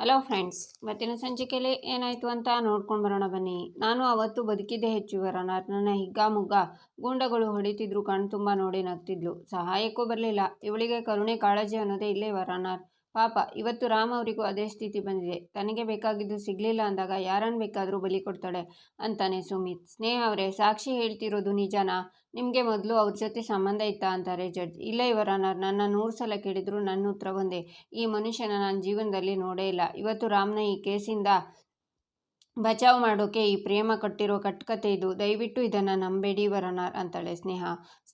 Hello friends ಇವತ್ತಿನ ಸಂಚಿಕೆಯಲ್ಲಿ ಏನಾಯಿತು ಅಂತ ನೋಡ್ಕೊಂಡು ಬರೋಣ ಬನ್ನಿ. ನಾನು ಅವತ್ತು ಬದುಕಿದ್ದೆ ಹೆಚ್ಚು ಇವರನ್ನ ನನ್ನ ಹಿಗ್ಗಾಮುಗ್ಗ ಗೂಂಡಗಳು ಹೊಡಿತಿದ್ರು, ಕಣ್ ತುಂಬ ನೋಡಿ ನಗ್ತಿದ್ಲು. ಸಹಾಯಕ್ಕೂ ಬರಲಿಲ್ಲ. ಇವಳಿಗೆ ಕರುಣೆ ಕಾಳಜಿ ಅನ್ನೋದೇ ಇಲ್ಲೇ ಇವರನ್ನ ಪಾಪ, ಇವತ್ತು ರಾಮ್ ಅವರಿಗೂ ಅದೇ ಸ್ಥಿತಿ ಬಂದಿದೆ. ತನಗೆ ಬೇಕಾಗಿದ್ದು ಸಿಗಲಿಲ್ಲ ಅಂದಾಗ ಯಾರನ್ನು ಬೇಕಾದರೂ ಬಲಿ ಕೊಡ್ತಾಳೆ ಅಂತಾನೆ ಸುಮಿತ್. ಸ್ನೇಹ ಅವರೇ, ಸಾಕ್ಷಿ ಹೇಳ್ತಿರೋದು ನಿಜನಾ? ನಿಮಗೆ ಮೊದಲು ಅವ್ರ ಜೊತೆ ಸಂಬಂಧ ಇತ್ತಾ ಅಂತಾರೆ ಜಡ್ಜ್. ಇಲ್ಲ ಇವರ ನನ್ನ ನೂರು ಸಲ ಕೇಳಿದರೂ ನನ್ನ ಉತ್ತರ ಒಂದೇ ಈ ಮನುಷ್ಯನ ನಾನು ಜೀವನದಲ್ಲಿ ನೋಡೇ ಇಲ್ಲ. ಇವತ್ತು ರಾಮ್ನ ಈ ಕೇಸಿಂದ ಬಚಾವ್ ಮಾಡೋಕೆ ಈ ಪ್ರೇಮ ಕಟ್ಟಿರೋ ಕಟ್ಕತೆ ಇದು. ದಯವಿಟ್ಟು ಇದನ್ನು ನಂಬೇಡಿ ವರನಾರ್ ಅಂತಾಳೆ ಸ್ನೇಹ.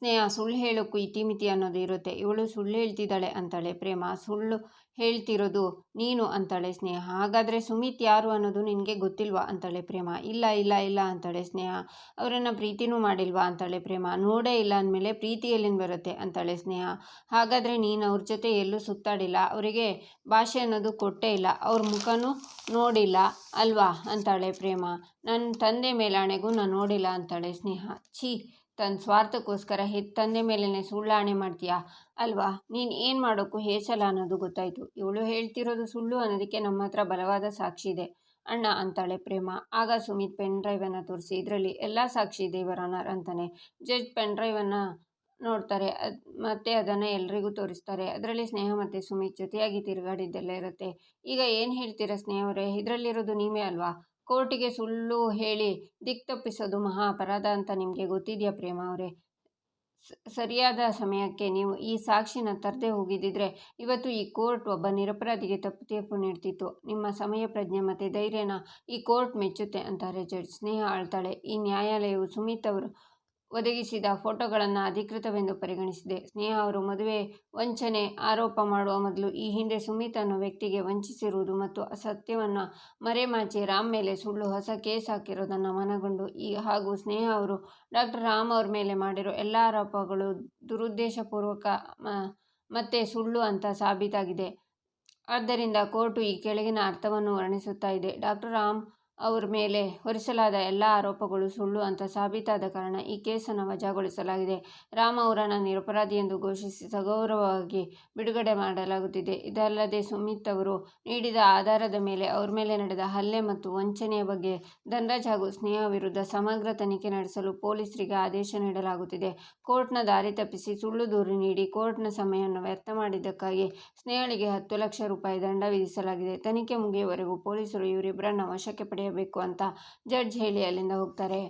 ಸ್ನೇಹ, ಸುಳ್ಳು ಹೇಳೋಕ್ಕೂ ಇತಿಮಿತಿ ಅನ್ನೋದು ಇರುತ್ತೆ. ಇವಳು ಸುಳ್ಳು ಹೇಳ್ತಿದ್ದಾಳೆ ಅಂತಾಳೆ, ಪ್ರೇಮ, ಸುಳ್ಳು ಹೇಳ್ತಿರೋದು ನೀನು ಅಂತಾಳೆ, ಸ್ನೇಹ. ಹಾಗಾದರೆ ಸುಮಿತ್ ಯಾರು ಅನ್ನೋದು ನಿನಗೆ ಗೊತ್ತಿಲ್ವಾ ಅಂತಾಳೆ, ಪ್ರೇಮ. ಇಲ್ಲ ಇಲ್ಲ ಇಲ್ಲ ಅಂತಾಳೆ, ಸ್ನೇಹ. ಅವರನ್ನು ಪ್ರೀತಿನೂ ಮಾಡಿಲ್ವಾ ಅಂತಾಳೆ, ಪ್ರೇಮ. ನೋಡೇ ಇಲ್ಲ ಅಂದಮೇಲೆ ಪ್ರೀತಿ ಎಲ್ಲಿಂದ ಬರುತ್ತೆ ಅಂತಾಳೆ, ಸ್ನೇಹ. ಹಾಗಾದರೆ ನೀನು ಅವ್ರ ಜೊತೆ ಎಲ್ಲೂ ಸುತ್ತಾಡಿಲ್ಲ? ಅವರಿಗೆ ಭಾಷೆ ಅನ್ನೋದು ಕೊಟ್ಟೇ ಇಲ್ಲ. ಅವ್ರ ಮುಖನೂ ನೋಡಿಲ್ಲ ಅಲ್ವಾ ಅಂತಾಳೆ, ಪ್ರೇಮ. ನನ್ನ ತಂದೆ ಮೇಲಾಣೆಗೂ ನಾನು ನೋಡಿಲ್ಲ ಅಂತಾಳೆ, ಸ್ನೇಹ. ಛೀ. ತನ್ನ ಸ್ವಾರ್ಥಕ್ಕೋಸ್ಕರ ತಂದೆ ಮೇಲೇ ಸುಳ್ಳಾಣೆ ಮಾಡ್ತೀಯಾ? ಅಲ್ವಾ? ನೀನು ಏನು ಮಾಡೋಕ್ಕೂ ಹೇಸಲ್ಲ ಅನ್ನೋದು ಗೊತ್ತಾಯಿತು. ಇವಳು ಹೇಳ್ತಿರೋದು ಸುಳ್ಳು ಅನ್ನೋದಕ್ಕೆ ನಮ್ಮ ಹತ್ರ ಬಲವಾದ ಸಾಕ್ಷಿ ಇದೆ. ಅಣ್ಣ ಅಂತಾಳೆ ಪ್ರೇಮ. ಆಗ ಸುಮಿತ್ ಪೆನ್ ಡ್ರೈವನ್ನು ತೋರಿಸಿ, ಇದರಲ್ಲಿ ಎಲ್ಲ ಸಾಕ್ಷಿ ಇದೆ ಇವರ ಅಂತಾನೆ. ಜಡ್ಜ್ ಪೆನ್ ಡ್ರೈವನ್ನು ನೋಡ್ತಾರೆ. ಅದು ಮತ್ತೆ ಅದನ್ನು ಎಲ್ರಿಗೂ ತೋರಿಸ್ತಾರೆ. ಅದರಲ್ಲಿ ಸ್ನೇಹ ಮತ್ತು ಸುಮಿತ್ ಜೊತೆಯಾಗಿ ತಿರುಗಾಡಿದ್ದೆಲ್ಲ ಇರುತ್ತೆ. ಈಗ ಏನು ಹೇಳ್ತೀರಾ ಸ್ನೇಹವರೇ? ಇದರಲ್ಲಿರೋದು ನೀವೇ ಅಲ್ವಾ? ಕೋರ್ಟಿಗೆ ಸುಳ್ಳು ಹೇಳಿ ದಿಕ್ ತಪ್ಪಿಸೋದು ಮಹಾ ಅಪರಾಧ ಅಂತ ನಿಮಗೆ ಗೊತ್ತಿದೆಯಾ ಪ್ರೇಮ ಅವರೇ? ಸರಿಯಾದ ಸಮಯಕ್ಕೆ ನೀವು ಈ ಸಾಕ್ಷಿನ ತರದೆ ಹೋಗಿದ್ದಿದ್ರೆ ಇವತ್ತು ಈ ಕೋರ್ಟ್ ಒಬ್ಬ ನಿರಪರಾಧಿಗೆ ತಪ್ಪು ತೀರ್ಪು ನೀಡ್ತಿತ್ತು. ನಿಮ್ಮ ಸಮಯ, ಪ್ರಜ್ಞೆ ಮತ್ತು ಧೈರ್ಯನ ಈ ಕೋರ್ಟ್ ಮೆಚ್ಚುತ್ತೆ ಅಂತಾರೆ ಜಡ್ಜ್. ಸ್ನೇಹ ಆಳ್ತಾಳೆ. ಈ ನ್ಯಾಯಾಲಯವು ಸುಮಿತ್ ಅವರು ಒದಗಿಸಿದ ಫೋಟೋಗಳನ್ನು ಅಧಿಕೃತವೆಂದು ಪರಿಗಣಿಸಿದೆ. ಸ್ನೇಹ ಅವರು ಮದುವೆ, ವಂಚನೆ, ಆರೋಪ ಮಾಡುವ ಮೊದಲು ಈ ಹಿಂದೆ ಸುಮಿತ್ ಅನ್ನೋ ವ್ಯಕ್ತಿಗೆ ವಂಚಿಸಿರುವುದು ಮತ್ತು ಅಸತ್ಯವನ್ನು ಮರೆಮಾಚಿ ರಾಮ್ ಮೇಲೆ ಸುಳ್ಳು, ಹೊಸ ಕೇಸ್ ಹಾಕಿರೋದನ್ನು ಮನಗೊಂಡು ಈ ಹಾಗೂ ಸ್ನೇಹ ಅವರು ಡಾಕ್ಟರ್ ರಾಮ್ ಅವ್ರ ಮೇಲೆ ಮಾಡಿರೋ ಎಲ್ಲ ಆರೋಪಗಳು ದುರುದ್ದೇಶಪೂರ್ವಕ ಮತ್ತೆ ಸುಳ್ಳು ಅಂತ ಸಾಬೀತಾಗಿದೆ. ಆದ್ದರಿಂದ ಕೋರ್ಟು ಈ ಕೆಳಗಿನ ಅರ್ಥವನ್ನು ವರ್ಣಿಸುತ್ತಾ ಇದೆ. ಡಾಕ್ಟರ್ ರಾಮ್ ಅವ್ರ ಮೇಲೆ ಹೊರಿಸಲಾದ ಎಲ್ಲ ಆರೋಪಗಳು ಸುಳ್ಳು ಅಂತ ಸಾಬೀತಾದ ಕಾರಣ ಈ ಕೇಸನ್ನು ವಜಾಗೊಳಿಸಲಾಗಿದೆ. ರಾಮ್ ಅವರನ್ನು ನಿರಪರಾಧಿ ಎಂದು ಘೋಷಿಸಿ ಸಗೌರವವಾಗಿ ಬಿಡುಗಡೆ ಮಾಡಲಾಗುತ್ತಿದೆ. ಇದಲ್ಲದೆ ಸುಮಿತ್ ಅವರು ನೀಡಿದ ಆಧಾರದ ಮೇಲೆ ಅವರ ಮೇಲೆ ನಡೆದ ಹಲ್ಲೆ ಮತ್ತು ವಂಚನೆಯ ಬಗ್ಗೆ ಧನರಾಜ್ ಹಾಗೂ ಸ್ನೇಹ ವಿರುದ್ಧ ಸಮಗ್ರ ತನಿಖೆ ನಡೆಸಲು ಪೊಲೀಸರಿಗೆ ಆದೇಶ ನೀಡಲಾಗುತ್ತಿದೆ. ಕೋರ್ಟ್ನ ದಾರಿ ತಪ್ಪಿಸಿ ಸುಳ್ಳು ದೂರು ನೀಡಿ ಕೋರ್ಟ್ನ ಸಮಯವನ್ನು ವ್ಯರ್ಥ ಮಾಡಿದ್ದಕ್ಕಾಗಿ ಸ್ನೇಹಳಿಗೆ ಹತ್ತು ಲಕ್ಷ ರೂಪಾಯಿ ದಂಡ ವಿಧಿಸಲಾಗಿದೆ. ತನಿಖೆ ಮುಗಿಯುವವರೆಗೂ ಪೊಲೀಸರು ಇವರಿಬ್ಬರನ್ನು ವಶಕ್ಕೆ ಪಡೆಯ ಮಾಡಬೇಕು ಅಂತ ಜಡ್ಜ್ ಹೇಳಿ ಅಲ್ಲಿಂದ ಹೋಗ್ತಾರೆ.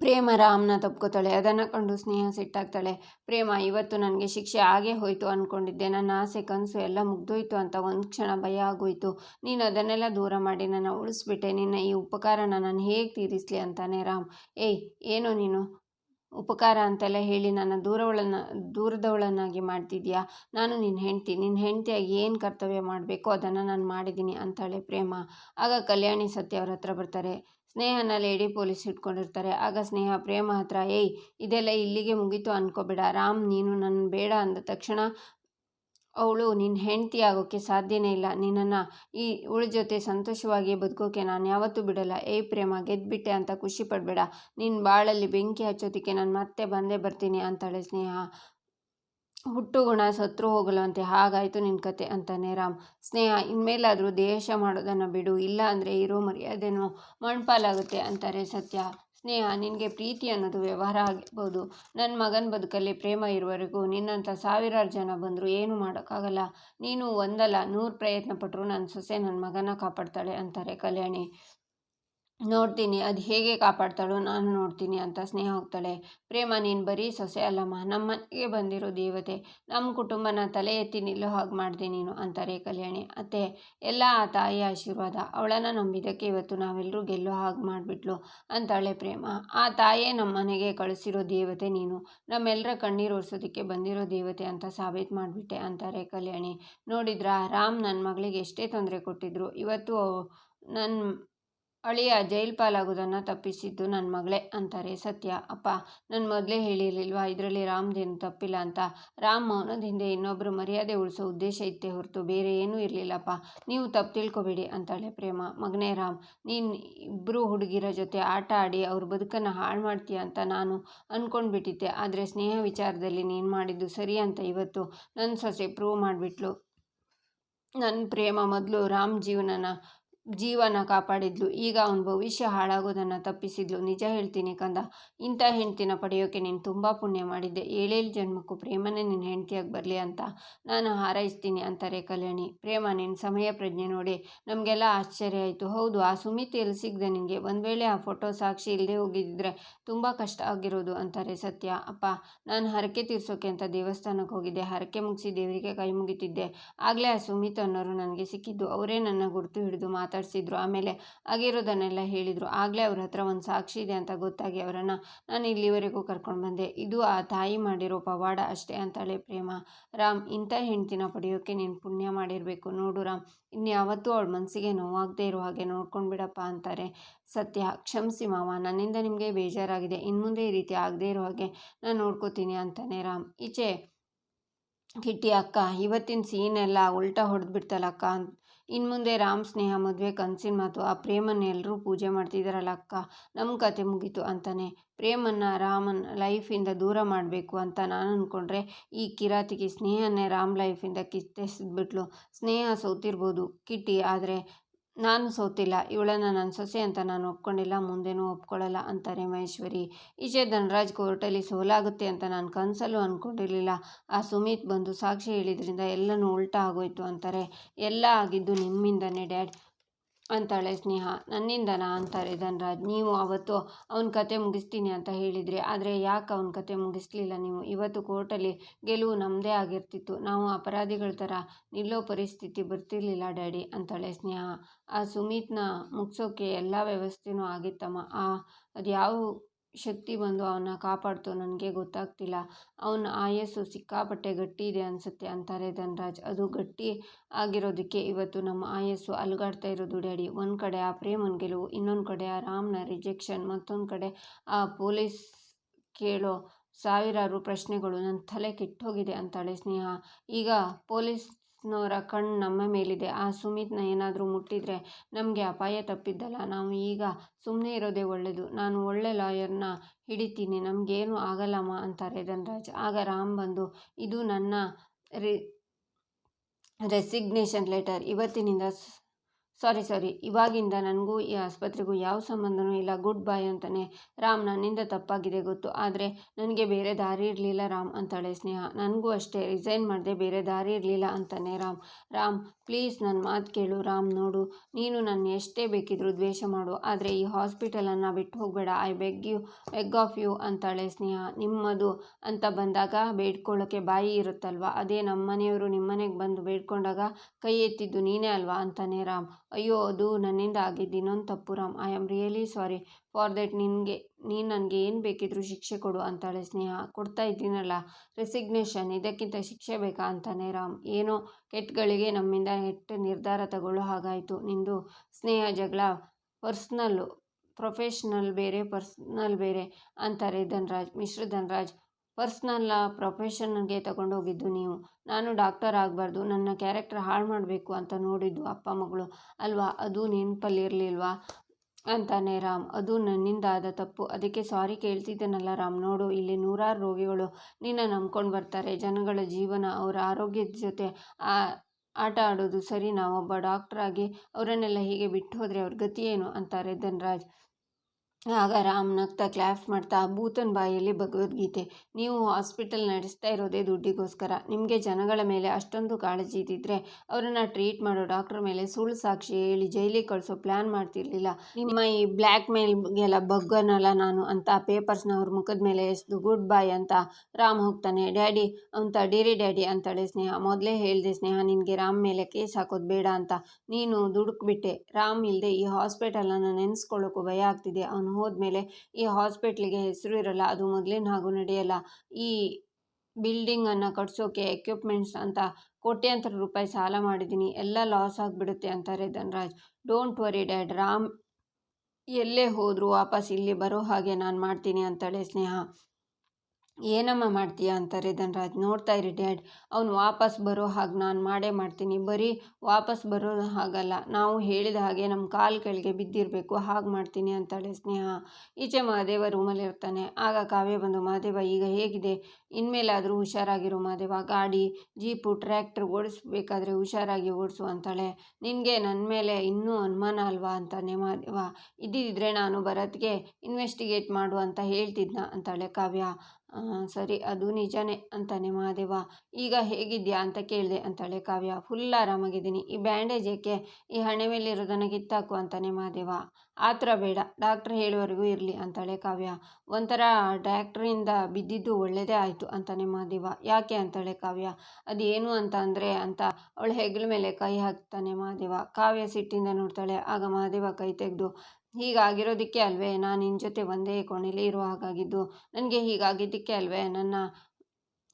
ಪ್ರೇಮ ರಾಮ್ನ ತಪ್ಕೋತಾಳೆ ಅದನ್ನು ಕಂಡು ಸ್ನೇಹ ಸಿಟ್ಟಾಗ್ತಾಳೆ. ಪ್ರೇಮ, ಇವತ್ತು ನನಗೆ ಶಿಕ್ಷೆ ಆಗೇ ಹೋಯಿತು ಅಂದ್ಕೊಂಡಿದ್ದೆ ನನ್ನ ಆಸೆ, ಕನಸು ಎಲ್ಲ ಮುಗ್ದೋಯ್ತು ಅಂತ ಒಂದು ಕ್ಷಣ ಭಯ ಆಗೋಯ್ತು. ನೀನು ಅದನ್ನೆಲ್ಲ ದೂರ ಮಾಡಿ ನನ್ನ ಉಳಿಸ್ಬಿಟ್ಟೆ. ನಿನ್ನ ಈ ಉಪಕಾರನ ನಾನು ಹೇಗೆ ತೀರಿಸಲಿ ಅಂತಾನೆ ರಾಮ್. ಏಯ್, ಏನು ನೀನು? ಉಪಕಾರ ಅಂತೆಲ್ಲ ಹೇಳಿ ನನ್ನ ದೂರವಳನ್ನು, ದೂರದವಳನ್ನಾಗಿ ಮಾಡ್ತಿದ್ಯಾ? ನಾನು ನಿನ್ನ ಹೆಂಡ್ತಿ ನಿನ್ನ ಹೆಂಡ್ತಿಯಾಗಿ ಏನು ಕರ್ತವ್ಯ ಮಾಡಬೇಕು ಅದನ್ನು ನಾನು ಮಾಡಿದ್ದೀನಿ ಅಂತಾಳೆ ಪ್ರೇಮ. ಆಗ ಕಲ್ಯಾಣಿ ಸತ್ಯ ಅವ್ರ ಹತ್ರ ಬರ್ತಾರೆ. ಸ್ನೇಹನ ಲೇಡಿ ಪೊಲೀಸ್ ಇಟ್ಕೊಂಡಿರ್ತಾರೆ ಆಗ ಸ್ನೇಹ ಪ್ರೇಮ ಹತ್ರ, ಏಯ್, ಇದೆಲ್ಲ ಇಲ್ಲಿಗೆ ಮುಗೀತು ಅನ್ಕೋಬೇಡ. ರಾಮ್, ನೀನು ನನ್ನ ಬೇಡ ಅಂದ ತಕ್ಷಣ ಅವಳು ನಿನ್ನ ಹೆಂಡತಿ ಆಗೋಕ್ಕೆ ಸಾಧ್ಯನೇ ಇಲ್ಲ. ನಿನ್ನನ್ನು ಈ ಉಳ ಜೊತೆ ಸಂತೋಷವಾಗಿ ಬದುಕೋಕೆ ನಾನು ಯಾವತ್ತೂ ಬಿಡಲ್ಲ. ಏ, ಪ್ರೇಮ ಗೆದ್ದುಬಿಟ್ಟೆ ಅಂತ ಖುಷಿ ಪಡಬೇಡ. ನಿನ್ನ ಬಾಳಲ್ಲಿ ಬೆಂಕಿ ಹಚ್ಚೋದಕ್ಕೆ ನಾನು ಮತ್ತೆ ಬಂದೇ ಬರ್ತೀನಿ ಅಂತಾಳೆ ಸ್ನೇಹ. ಹುಟ್ಟು ಗುಣ ಸತ್ರು ಅಂತೆ ಹಾಗಾಯಿತು ನಿನ್ನ ಕತೆ ಅಂತಾನೆ ರಾಮ್. ಸ್ನೇಹ, ಇನ್ಮೇಲಾದರೂ ದೇಶ ಮಾಡೋದನ್ನು ಬಿಡು. ಇಲ್ಲ ಅಂದರೆ ಇರೋ ಮರ್ಯಾದೆನೋ ಮಣ್ಪಾಲಾಗುತ್ತೆ ಅಂತಾರೆ ಸತ್ಯ. ಸ್ನೇಹ, ನಿನಗೆ ಪ್ರೀತಿ ಅನ್ನೋದು ವ್ಯವಹಾರ ಆಗಿರ್ಬೋದು ನನ್ನ ಮಗನ ಬದುಕಲ್ಲಿ ಪ್ರೇಮ ಇರುವವರೆಗೂ ನಿನ್ನಂಥ ಸಾವಿರಾರು ಜನ ಬಂದರೂ ಏನೂ ಮಾಡೋಕ್ಕಾಗಲ್ಲ. ನೀನು ಒಂದಲ್ಲ, ನೂರು ಪ್ರಯತ್ನ ಪಟ್ಟರು ನನ್ನ ಸೊಸೆ ನನ್ನ ಮಗನ ಕಾಪಾಡ್ತಾಳೆ ಅಂತಾರೆ ಕಲ್ಯಾಣಿ. ನೋಡ್ತೀನಿ. ಅದು ಹೇಗೆ ಕಾಪಾಡ್ತಾಳೋ ನಾನು ನೋಡ್ತೀನಿ ಅಂತ ಸ್ನೇಹ ಹೋಗ್ತಾಳೆ. ಪ್ರೇಮ, ನೀನು ಬರೀ ಸೊಸೆ ಅಲ್ಲಮ್ಮ. ನಮ್ಮ ಮನೆಗೆ ಬಂದಿರೋ ದೇವತೆ. ನಮ್ಮ ಕುಟುಂಬನ ತಲೆ ಎತ್ತಿ ನಿಲ್ಲೋ ಹಾಗೆ ಮಾಡಿದೆ ನೀನು ಅಂತಾರೆ ಕಲ್ಯಾಣಿ. ಅತ್ತೆ, ಎಲ್ಲ ಆ ತಾಯಿಯ ಆಶೀರ್ವಾದ. ಅವಳನ್ನು ನಂಬಿದ್ದಕ್ಕೆ ಇವತ್ತು ನಾವೆಲ್ಲರೂ ಗೆಲ್ಲೋ ಹಾಗೆ ಮಾಡಿಬಿಟ್ಲು ಅಂತಾಳೆ ಪ್ರೇಮ. ಆ ತಾಯೇ ನಮ್ಮ ಮನೆಗೆ ಕಳಿಸಿರೋ ದೇವತೆ ನೀನು. ನಮ್ಮೆಲ್ಲರ ಕಣ್ಣೀರು ಒರೆಸೋದಕ್ಕೆ ಬಂದಿರೋ ದೇವತೆ ಅಂತ ಸಾಬೀತು ಮಾಡಿಬಿಟ್ಟೆ ಅಂತಾರೆ ಕಲ್ಯಾಣಿ. ನೋಡಿದ್ರಾ, ರಾಮ್ ನನ್ನ ಮಗಳಿಗೆ ಎಷ್ಟೇ ತೊಂದರೆ ಕೊಟ್ಟಿದ್ರು, ಇವತ್ತು ನನ್ನ ಅಳಿಯ ಜೈಲ್ ಪಾಲಾಗೋದನ್ನು ತಪ್ಪಿಸಿದ್ದು ನನ್ನ ಮಗಳೇ ಅಂತಾರೆ ಸತ್ಯ. ಅಪ್ಪ, ನಾನು ಮೊದಲೇ ಹೇಳಿರಲಿಲ್ವಾ, ಇದರಲ್ಲಿ ರಾಮ್ದೇನು ತಪ್ಪಿಲ್ಲ ಅಂತ? ರಾಮ್ ಹಿಂದೆ ಇನ್ನೊಬ್ಬರು ಮರ್ಯಾದೆ ಉಳಿಸೋ ಉದ್ದೇಶ ಇತ್ತೇ ಹೊರತು ಬೇರೆ ಏನೂ ಇರಲಿಲ್ಲಪ್ಪ. ನೀವು ತಪ್ಪು ತಿಳ್ಕೊಬೇಡಿ ಅಂತಾಳೆ ಪ್ರೇಮ. ಮಗನೇ ರಾಮ್, ನೀನು ಇಬ್ಬರು ಹುಡುಗಿರ ಜೊತೆ ಆಟ ಆಡಿ ಅವ್ರ ಬದುಕನ್ನು ಹಾಳು ಮಾಡ್ತೀಯ ಅಂತ ನಾನು ಅಂದ್ಕೊಂಡ್ಬಿಟ್ಟಿದ್ದೆ ಆದರೆ ಸ್ನೇಹ ವಿಚಾರದಲ್ಲಿ ನೀನು ಮಾಡಿದ್ದು ಸರಿ ಅಂತ ಇವತ್ತು ನನ್ನ ಸೊಸೆ ಪ್ರೂವ್ ಮಾಡಿಬಿಟ್ಲು. ನನ್ನ ಪ್ರೇಮ ಮೊದಲು ರಾಮ್ ಜೀವನನ ಜೀವನ ಕಾಪಾಡಿದ್ಲು. ಈಗ ಅವನ ಭವಿಷ್ಯ ಹಾಳಾಗೋದನ್ನು ತಪ್ಪಿಸಿದ್ಲು. ನಿಜ ಹೇಳ್ತೀನಿ ಕಂದ, ಇಂಥ ಹೆಂಡ್ತಿನ ಪಡೆಯೋಕೆ ನೀನು ತುಂಬ ಪುಣ್ಯ ಮಾಡಿದ್ದೆ. ಏಳೇಳು ಜನ್ಮಕ್ಕೂ ಪ್ರೇಮನೇ ನಿನ್ನ ಹೆಂಡ್ತಿಯಾಗಿ ಬರಲಿ ಅಂತ ನಾನು ಹಾರೈಸ್ತೀನಿ ಅಂತಾರೆ ಕಲ್ಯಾಣಿ. ಪ್ರೇಮ ನಿನ್ನ ಸಮಯ ಪ್ರಜ್ಞೆ ನೋಡಿ ನಮಗೆಲ್ಲ ಆಶ್ಚರ್ಯ ಆಯಿತು. ಹೌದು, ಆ ಸುಮಿತ್ ಎಲ್ಲಿ ಸಿಗದೆ ನಿನಗೆ ಒಂದು ವೇಳೆ ಆ ಫೋಟೋ ಸಾಕ್ಷಿ ಇಲ್ಲದೆ ಹೋಗಿದ್ದರೆ ತುಂಬ ಕಷ್ಟ ಆಗಿರೋದು ಅಂತಾರೆ ಸತ್ಯ. ಅಪ್ಪ, ನಾನು ಹರಕೆ ತೀರ್ಸೋಕೆ ಅಂತ ದೇವಸ್ಥಾನಕ್ಕೆ ಹೋಗಿದ್ದೆ. ಹರಕೆ ಮುಗಿಸಿ ದೇವರಿಗೆ ಕೈ ಮುಗಿತಿದ್ದೆ. ಆಗಲೇ ಆ ಸುಮಿತ್ ಅನ್ನೋರು ನನಗೆ ಸಿಕ್ಕಿದ್ದು. ಅವರೇ ನನ್ನ ಗುರುತು ಹಿಡಿದು ಮಾತು ಮಾತಾಡಿಸಿದ್ರು. ಆಮೇಲೆ ಆಗಿರೋದನ್ನೆಲ್ಲ ಹೇಳಿದರು. ಆಗಲೇ ಅವ್ರ ಹತ್ರ ಒಂದು ಸಾಕ್ಷಿ ಇದೆ ಅಂತ ಗೊತ್ತಾಗಿ ಅವರನ್ನು ನಾನು ಇಲ್ಲಿವರೆಗೂ ಕರ್ಕೊಂಡು ಬಂದೆ. ಇದು ಆ ತಾಯಿ ಮಾಡಿರೋ ಪವಾಡ ಅಷ್ಟೇ ಅಂತಾಳೆ ಪ್ರೇಮ. ರಾಮ್, ಇಂಥ ಹೆಂಡ್ತಿನ ಪಡೆಯೋಕ್ಕೆ ನೀನು ಪುಣ್ಯ ಮಾಡಿರಬೇಕು. ನೋಡು ರಾಮ್, ಇನ್ಯಾವತ್ತೂ ಅವಳ ಮನಸ್ಸಿಗೆ ನೋವಾಗದೇ ಇರೋ ಹಾಗೆ ನೋಡ್ಕೊಂಡು ಬಿಡಪ್ಪ ಅಂತಾರೆ. ಸತ್ಯ, ಕ್ಷಮಿಸಿ ಮಾವ, ನನ್ನಿಂದ ನಿಮಗೆ ಬೇಜಾರಾಗಿದೆ. ಇನ್ಮುಂದೆ ಈ ರೀತಿ ಆಗದೇ ಇರೋ ಹಾಗೆ ನಾನು ನೋಡ್ಕೋತೀನಿ ಅಂತಾನೆ ರಾಮ್. ಈಚೆ, ಕಿಟ್ಟಿ ಅಕ್ಕ, ಇವತ್ತಿನ ಸೀನೆಲ್ಲ ಉಲ್ಟಾ ಹೊಡೆದ್ಬಿಡ್ತಲ್ಲ ಅಕ್ಕ ಇನ್ನು ಮುಂದೆ ರಾಮ್ ಸ್ನೇಹ, ಮದುವೆ, ಕನಸಿನ ಮಾತು ಆ ಪ್ರೇಮನ್ನ ಎಲ್ಲರೂ ಪೂಜೆ ಮಾಡ್ತಿದ್ದಾರಲ್ಲ ಅಕ್ಕ ನಮ್ಮ ಕತೆ ಮುಗೀತು ಅಂತಾನೆ. ಪ್ರೇಮನ್ನು ರಾಮನ್ ಲೈಫಿಂದ ದೂರ ಮಾಡಬೇಕು ಅಂತ ನಾನು ಅಂದ್ಕೊಂಡ್ರೆ ಈ ಕಿರಾತಿಗೆ ಸ್ನೇಹನೇ ರಾಮ್ ಲೈಫಿಂದ ಕಿತ್ತೆಸಿದ್ಬಿಟ್ಲು ಸ್ನೇಹ ಸೋತಿರ್ಬೋದು ಕಿಟ್ಟಿ, ಆದರೆ ನಾನು ಸೋತಿಲ್ಲ, ಇವಳನ್ನು ನನ್ನ ಸೊಸೆ ಅಂತ ನಾನು ಒಪ್ಕೊಂಡಿಲ್ಲ, ಮುಂದೇನೂ ಒಪ್ಕೊಳ್ಳಲ್ಲ ಅಂತಾರೆ ಮಹೇಶ್ವರಿ. ಈಚೆ ಧನರಾಜ್ ಕೋರ್ಟಲ್ಲಿ ಸೋಲಾಗುತ್ತೆ ಅಂತ ನಾನು ಕನಸಲ್ಲೂ ಅಂದ್ಕೊಂಡಿರಲಿಲ್ಲ ಆ ಸುಮಿತ್ ಬಂದು ಸಾಕ್ಷಿ ಹೇಳಿದ್ರಿಂದ ಎಲ್ಲನೂ ಉಲ್ಟಾ ಆಗೋಯ್ತು ಅಂತಾರೆ. ಎಲ್ಲ ಆಗಿದ್ದು ನಿಮ್ಮಿಂದನೇ, ಡ್ಯಾಡ್. ಅಂತಾಳೆ ಸ್ನೇಹ. ನನ್ನಿಂದನಾ ಅಂತಾರೆ ಧನ್ರಾಜ್ ನೀವು ಅವತ್ತು ಅವನ ಕತೆ ಮುಗಿಸ್ತೀನಿ ಅಂತ ಹೇಳಿದ್ರಿ. ಆದರೆ ಯಾಕೆ ಅವನ ಕತೆ ಮುಗಿಸ್ಲಿಲ್ಲ ನೀವು? ಇವತ್ತು ಕೋರ್ಟಲ್ಲಿ ಗೆಲುವು ನಮ್ಮದೇ ಆಗಿರ್ತಿತ್ತು. ನಾವು ಅಪರಾಧಿಗಳ ಥರ ನಿಲ್ಲೋ ಪರಿಸ್ಥಿತಿ ಬರ್ತಿರ್ಲಿಲ್ಲ ಡ್ಯಾಡಿ, ಅಂತಾಳೆ ಸ್ನೇಹ. ಆ ಸುಮಿತ್ನ ಮುಗಿಸೋಕೆ ಎಲ್ಲ ವ್ಯವಸ್ಥೆನೂ ಆಗಿತ್ತಮ್ಮ. ಆ ಅದು ಯಾವ ಶಕ್ತಿ ಬಂದು ಅವನ್ನ ಕಾಪಾಡ್ತು, ನನಗೆ ಗೊತ್ತಾಗ್ತಿಲ್ಲ. ಅವನ ಆಯಸ್ಸು ಸಿಕ್ಕಾಪಟ್ಟೆ ಗಟ್ಟಿ ಇದೆ ಅನಿಸುತ್ತೆ ಅಂತಾರೆ ಧನ್ರಾಜ್. ಅದು ಗಟ್ಟಿ ಆಗಿರೋದಕ್ಕೆ ಇವತ್ತು ನಮ್ಮ ಆಯಸ್ಸು ಅಲುಗಾಡ್ತಾ ಇರೋದು ಡ್ಯಾಡಿ. ಒಂದು ಕಡೆ ಆ ಪ್ರೇಮನ್ ಗೆಲುವು, ಇನ್ನೊಂದು ಕಡೆ ಆ ರಾಮ್ನ ರಿಜೆಕ್ಷನ್, ಮತ್ತೊಂದು ಕಡೆ ಆ ಪೊಲೀಸ್ ಕೇಳೋ ಸಾವಿರಾರು ಪ್ರಶ್ನೆಗಳು ನನ್ನ ತಲೆ ಕೆಟ್ಟೋಗಿದೆ ಅಂತಾಳೆ ಸ್ನೇಹ. ಈಗ ಪೊಲೀಸ್ ನವರ ಕಣ್ಣು ನಮ್ಮ ಮೇಲಿದೆ. ಆ ಸುಮಿತ್ನ ಏನಾದರೂ ಮುಟ್ಟಿದರೆ ನಮಗೆ ಅಪಾಯ ತಪ್ಪಿದ್ದಲ್ಲ. ನಾವು ಈಗ ಸುಮ್ಮನೆ ಇರೋದೇ ಒಳ್ಳೆಯದು ನಾನು ಒಳ್ಳೆ ಲಾಯರ್ನ ಹಿಡಿತೀನಿ. ನಮಗೇನು ಆಗಲ್ಲಮ್ಮ ಅಂತಾರೆ ಧನರಾಜ್. ಆಗ ರಾಮ್ ಬಂದು, ಇದು ನನ್ನ ರಿ, ರೆಸಿಗ್ನೇಷನ್ ಲೆಟರ್. ಇವತ್ತಿನಿಂದ ಸಾರಿ ಸಾರಿ ಇವಾಗಿಂದ ನನಗೂ ಈ ಆಸ್ಪತ್ರೆಗೂ ಯಾವ ಸಂಬಂಧನೂ ಇಲ್ಲ. ಗುಡ್ ಬಾಯ್ ಅಂತಲೇ ರಾಮ್, ನನ್ನಿಂದ ತಪ್ಪಾಗಿದೆ ಗೊತ್ತು. ಆದರೆ ನನಗೆ ಬೇರೆ ದಾರಿ ಇರಲಿಲ್ಲ ರಾಮ್ ಅಂತಾಳೆ ಸ್ನೇಹ. ನನಗೂ ಅಷ್ಟೇ. ರಿಸೈನ್ ಮಾಡದೆ ಬೇರೆ ದಾರಿ ಇರಲಿಲ್ಲ ಅಂತಾನೆ ರಾಮ್. ರಾಮ್, ಪ್ಲೀಸ್ ನನ್ನ ಮಾತು ಕೇಳು. ರಾಮ್, ನೋಡು. ನೀನು ನನ್ನ ಎಷ್ಟೇ ಬೇಕಿದ್ರೂ ದ್ವೇಷ ಮಾಡು. ಆದರೆ ಈ ಹಾಸ್ಪಿಟಲನ್ನು ಬಿಟ್ಟು ಹೋಗಬೇಡ. I beg you, beg of you ಅಂತಾಳೆ ಸ್ನೇಹ. ನಿಮ್ಮದು ಅಂತ ಬಂದಾಗ ಬೇಡ್ಕೊಳ್ಳೋಕ್ಕೆ ಬಾಯಿ ಇರುತ್ತಲ್ವ? ಅದೇ ನಮ್ಮ ಮನೆಯವರು ನಿಮ್ಮ ಮನೆಗೆ ಬಂದು ಬೇಡ್ಕೊಂಡಾಗ ಕೈ ಎತ್ತಿದ್ದು ನೀನೇ ಅಲ್ವಾ? ಅಂತಾನೆ ರಾಮ್. ಅಯ್ಯೋ, ಅದು ನನ್ನಿಂದ ಆಗಿದ್ದು ಇನ್ನೊಂದು ತಪ್ಪು Ram. I am really sorry for that ನಿನಗೆ, ನೀನು ನನಗೆ ಏನು ಬೇಕಿದ್ರು ಶಿಕ್ಷೆ ಕೊಡು ಅಂತಾಳೆ ಸ್ನೇಹ. ಕೊಡ್ತಾ ಇದ್ದೀನಲ್ಲ ರೆಸಿಗ್ನೇಷನ್ ಇದಕ್ಕಿಂತ ಶಿಕ್ಷೆ ಬೇಕಾ ಅಂತಾನೆ ರಾಮ್. ಏನೋ ಕೆಟ್ಟಗಳಿಗೆ ನಮ್ಮಿಂದ ಕೆಟ್ಟ ನಿರ್ಧಾರ ತಗೊಳ್ಳೋ ಹಾಗಾಯಿತು. ನಿಂದು ಸ್ನೇಹ ಜಗಳ ಪರ್ಸ್ನಲ್ಲು ಪ್ರೊಫೆಷ್ನಲ್ ಬೇರೆ ಪರ್ಸ್ನಲ್ ಬೇರೆ ಅಂತಾರೆ ಧನ್ರಾಜ್, ಮಿಶ್ರ ಧನ್ರಾಜ್. ಪರ್ಸ್ನಲ್ಲ ಪ್ರೊಫೆಷನ್ಗೆ ತಗೊಂಡೋಗಿದ್ದು ನೀವು. ನಾನು ಡಾಕ್ಟರ್ ಆಗಬಾರ್ದು, ನನ್ನ ಕ್ಯಾರೆಕ್ಟರ್ ಹಾಳು ಮಾಡಬೇಕು ಅಂತ ನೋಡಿದ್ದು ಅಪ್ಪ ಮಗಳು. ಅಲ್ವಾ? ಅದು ನೆನಪಲ್ಲಿರಲಿಲ್ವಾ? ಅಂತಾನೆ ರಾಮ್. ಅದು ನನ್ನಿಂದ ಆದ ತಪ್ಪು. ಅದಕ್ಕೆ ಸಾರಿ ಕೇಳ್ತಿದ್ದೇನಲ್ಲ ರಾಮ್. ನೋಡು, ಇಲ್ಲಿ ನೂರಾರು ರೋಗಿಗಳು ನಿನ್ನ ನಂಬ್ಕೊಂಡು ಬರ್ತಾರೆ. ಜನಗಳ ಜೀವನ, ಅವರ ಆರೋಗ್ಯದ ಜೊತೆ ಆ, ಆಟ ಆಡೋದು ಸರಿ ಒಬ್ಬ ಡಾಕ್ಟ್ರಾಗಿ ಅವರನ್ನೆಲ್ಲ ಹೀಗೆ ಬಿಟ್ಟು ಹೋದರೆ ಅವ್ರ ಗತಿ ಏನು? ಅಂತಾರೆ ಧನ್ರಾಜ್. ಆಗ ರಾಮ್ ನಗ್ತಾ ಕ್ಲಾಪ್ ಮಾಡ್ತಾ ಭೂತನ್ ಬಾಯಲ್ಲಿ ಭಗವದ್ಗೀತೆ, ನೀವು ಹಾಸ್ಪಿಟಲ್ ನಡೆಸ್ತಾ ಇರೋದೇ ದುಡ್ಡಿಗೋಸ್ಕರ. ನಿಮಗೆ ಜನಗಳ ಮೇಲೆ ಅಷ್ಟೊಂದು ಕಾಳಜಿ ಇದ್ದಿದ್ರೆ ಅವರನ್ನು ಟ್ರೀಟ್ ಮಾಡೋ ಡಾಕ್ಟರ್ ಮೇಲೆ ಸುಳ್ಳು ಸಾಕ್ಷಿ ಹೇಳಿ ಜೈಲಿಗೆ ಕಳಿಸೋ ಪ್ಲ್ಯಾನ್ ಮಾಡ್ತಿರ್ಲಿಲ್ಲ. ನಿಮ್ಮ ಈ ಬ್ಲ್ಯಾಕ್ ಮೇಲ್ಗೆಲ್ಲ ಬಗ್ಗನಲ್ಲ ನಾನು ಅಂತ ಪೇಪರ್ಸ್ನ ಅವ್ರ ಮುಖದ ಮೇಲೆ ಎಸ್ದು ಗುಡ್ ಬಾಯ್ ಅಂತ ರಾಮ್ ಹೋಗ್ತಾನೆ. ಡ್ಯಾಡಿ ಅಂತ ಡೇರಿ ಡ್ಯಾಡಿ ಅಂತಾಳೆ ಸ್ನೇಹ. ಮೊದಲೇ ಹೇಳಿದೆ ಸ್ನೇಹ, ನಿನಗೆ ರಾಮ್ ಮೇಲೆ ಕೇಸ್ ಹಾಕೋದು ಬೇಡ ಅಂತ. ನೀನು ದುಡುಕ್ಬಿಟ್ಟೆ. ರಾಮ್ ಇಲ್ಲದೆ ಈ ಹಾಸ್ಪಿಟಲನ್ನು ನೆನೆಸ್ಕೊಳ್ಳೋಕ್ಕೂ ಭಯ ಆಗ್ತಿದೆ. ಅವನು ಹೋದ್ಮೇಲೆ ಈ ಹಾಸ್ಪಿಟ್ಲಿಗೆ ಹೆಸರು ಇರಲ್ಲ, ಅದು ಮೊದಲಿನ ಹಾಗೂ ನಡೆಯಲ್ಲ, ಈ ಬಿಲ್ಡಿಂಗನ್ನು ಕಟ್ಸೋಕೆ ಎಕ್ವಿಪ್ಮೆಂಟ್ಸ್ ಅಂತ ಕೋಟ್ಯಾಂತರ ರೂಪಾಯಿ ಸಾಲ ಮಾಡಿದ್ದೀನಿ, ಎಲ್ಲ ಲಾಸ್ ಆಗಿಬಿಡುತ್ತೆ ಅಂತಾರೆ Dhanraj. Don't worry dad, Ram ಎಲ್ಲೇ ಹೋದರೂ ವಾಪಸ್ ಇಲ್ಲಿ ಬರೋ ಹಾಗೆ ನಾನು ಮಾಡ್ತೀನಿ ಅಂತಾಳೆ ಸ್ನೇಹ. ಏನಮ್ಮ ಮಾಡ್ತೀಯ ಅಂತಾರೆ ಧನರಾಜ್. ನೋಡ್ತಾ ಇರಿ ಡ್ಯಾಡ್, ಅವನು ವಾಪಸ್ ಬರೋ ಹಾಗೆ ನಾನು ಮಾಡೇ ಮಾಡ್ತೀನಿ. ಬರೀ ವಾಪಸ್ ಬರೋ ಹಾಗಲ್ಲ, ನಾವು ಹೇಳಿದ ಹಾಗೆ ನಮ್ಮ ಕಾಲು ಕೆಳಗೆ ಬಿದ್ದಿರಬೇಕು, ಹಾಗೆ ಮಾಡ್ತೀನಿ ಅಂತಾಳೆ ಸ್ನೇಹ. ಈಚೆ ಮಹಾದೇವ ರೂಮಲ್ಲಿ ಇರ್ತಾನೆ. ಆಗ ಕಾವ್ಯ ಬಂದು, ಮಹಾದೇವ ಈಗ ಹೇಗಿದೆ? ಇನ್ಮೇಲಾದರೂ ಹುಷಾರಾಗಿರು ಮಹಾದೇವ. ಗಾಡಿ, ಜೀಪು, ಟ್ರ್ಯಾಕ್ಟರ್ ಓಡಿಸ್ಬೇಕಾದ್ರೆ ಹುಷಾರಾಗಿ ಓಡಿಸು ಅಂತಾಳೆ. ನಿನಗೆ ನನ್ನ ಮೇಲೆ ಇನ್ನೂ ಅನುಮಾನ ಅಲ್ವಾ ಅಂತಾನೆ ಮಹಾದೇವ. ಇದ್ದಿದ್ದರೆ ನಾನು ಭರತ್ಗೆ ಇನ್ವೆಸ್ಟಿಗೇಟ್ ಮಾಡು ಅಂತ ಹೇಳ್ತಿದ್ನ ಅಂತಾಳೆ ಕಾವ್ಯ. ಸರಿ, ಅದು ನಿಜನೇ ಅಂತಾನೆ ಮಹಾದೇವ. ಈಗ ಹೇಗಿದ್ಯಾ ಅಂತ ಕೇಳಿದೆ ಅಂತಾಳೆ ಕಾವ್ಯ. ಫುಲ್ ಆರಾಮಾಗಿದ್ದೀನಿ. ಈ ಬ್ಯಾಂಡೇಜ್ ಏಕೆ? ಈ ಹಣೆ ಮೇಲಿರೋದನ್ನು ಕಿತ್ತಾಕು ಅಂತಾನೆ ಮಹಾದೇವ. ಆ ಥರ ಬೇಡ. ಡಾಕ್ಟ್ರ್ ಹೇಳುವವರೆಗೂ ಇರಲಿ ಅಂತಾಳೆ ಕಾವ್ಯ. ಒಂಥರ ಡಾಕ್ಟ್ರಿಂದ ಬಿದ್ದಿದ್ದು ಒಳ್ಳೆಯದೇ ಆಯಿತು ಅಂತಾನೆ ಮಹಾದೇವ. ಯಾಕೆ ಅಂತಾಳೆ ಕಾವ್ಯ? ಅದೇನು ಅಂತ ಅಂದರೆ ಅಂತ ಅವಳು ಹೆಗಲ ಮೇಲೆ ಕೈ ಹಾಕ್ತಾನೆ ಮಹಾದೇವ. ಕಾವ್ಯ ಸಿಟ್ಟಿಂದ ನೋಡ್ತಾಳೆ. ಆಗ ಮಹಾದೇವ ಕೈ ತೆಗೆದು ಹೀಗಾಗಿರೋದಕ್ಕೆ ಅಲ್ವೇ? ನಾನು ನಿನ್ನ ಜೊತೆ ಒಂದೇ ಕೋಣೆಯಲ್ಲಿ ಇರೋ ಹಾಗಾಗಿದ್ದು ನನಗೆ ಹೀಗಾಗಿದ್ದಕ್ಕೆ ಅಲ್ವೇ? ನನ್ನ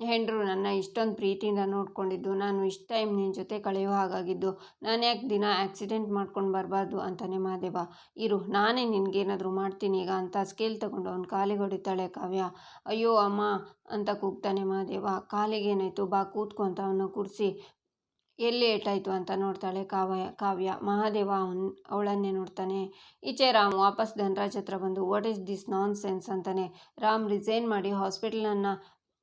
ಹೆಂಡರು ನನ್ನ ಇಷ್ಟೊಂದು ಪ್ರೀತಿಯಿಂದ ನೋಡಿಕೊಂಡಿದ್ದು, ನಾನು ಇಷ್ಟು ಟೈಮ್ ನಿನ್ನ ಜೊತೆ ಕಳೆಯೋ ಹಾಗಾಗಿದ್ದು, ನಾನು ಯಾಕೆ ದಿನ ಆ್ಯಕ್ಸಿಡೆಂಟ್ ಮಾಡ್ಕೊಂಡು ಬರಬಾರ್ದು ಅಂತಾನೆ ಮಾದೇವ. ಇರು, ನಾನೇ ನಿನಗೇನಾದರೂ ಮಾಡ್ತೀನಿ ಈಗ ಅಂತ ಸ್ಕೇಲ್ ತಗೊಂಡು ಅವ್ನು ಕಾಲಿಗೆ ಹೊಡಿತಾಳೆ ಕಾವ್ಯ. ಅಯ್ಯೋ, ಅಮ್ಮ ಅಂತ ಕೂಗ್ತಾನೆ ಮಾದೇವ. ಕಾಲಿಗೆ ಏನಾಯಿತು? ಬಾ ಕೂತ್ಕೊಂತ ಅವನ್ನ ಕೂರಿಸಿ. ಎಲ್ಲಿ ಏಟಾಯಿತು ಅಂತ ನೋಡ್ತಾಳೆ ಕಾವ್ಯ ಕಾವ್ಯ. ಮಹಾದೇವ ಅವನ್, ಅವಳನ್ನೇ ನೋಡ್ತಾನೆ. ಈಚೆ ರಾಮ್ ವಾಪಸ್ ಧನರಾಜ್ ಹತ್ರ ಬಂದು what is this nonsense ಅಂತಾನೆ. ರಾಮ್ ರಿಸೈನ್ ಮಾಡಿ ಹಾಸ್ಪಿಟಲನ್ನು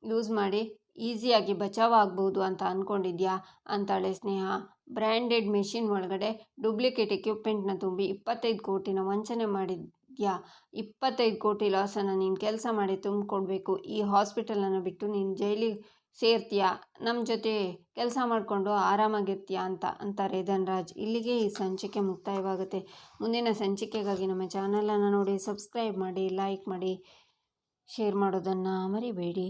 ಯೂಸ್ ಮಾಡಿ ಈಸಿಯಾಗಿ ಬಚಾವ್ ಆಗ್ಬೋದು ಅಂತ ಅಂದ್ಕೊಂಡಿದ್ಯಾ ಅಂತಾಳೆ ಸ್ನೇಹ. ಬ್ರ್ಯಾಂಡೆಡ್ ಮೆಷಿನ್ ಒಳಗಡೆ ಡೂಪ್ಲಿಕೇಟ್ ಎಕ್ವಿಪ್ಮೆಂಟ್ನ ತುಂಬಿ ಇಪ್ಪತ್ತೈದು ಕೋಟಿನ ವಂಚನೆ ಮಾಡಿದ್ಯಾ? ಇಪ್ಪತ್ತೈದು ಕೋಟಿ ಲಾಸನ್ನು ನೀನು ಕೆಲಸ ಮಾಡಿ ತುಂಬಿಕೊಡ್ಬೇಕು. ಈ ಹಾಸ್ಪಿಟಲನ್ನು ಬಿಟ್ಟು ನೀನು ಜೈಲಿಗೆ ಸೇರ್ತೀಯಾ? ನಮ್ಮ ಜೊತೆ ಕೆಲಸ ಮಾಡಿಕೊಂಡು ಆರಾಮಾಗಿರ್ತೀಯಾ ಅಂತ ಅಂತಾರೆ ಧನ್ರಾಜ್ ಇಲ್ಲಿಗೆ ಈ ಸಂಚಿಕೆ ಮುಕ್ತಾಯವಾಗುತ್ತೆ. ಮುಂದಿನ ಸಂಚಿಕೆಗಾಗಿ ನಮ್ಮ ಚಾನಲನ್ನು ನೋಡಿ, ಸಬ್ಸ್ಕ್ರೈಬ್ ಮಾಡಿ, ಲೈಕ್ ಮಾಡಿ, ಶೇರ್ ಮಾಡೋದನ್ನು ಮರಿಬೇಡಿ.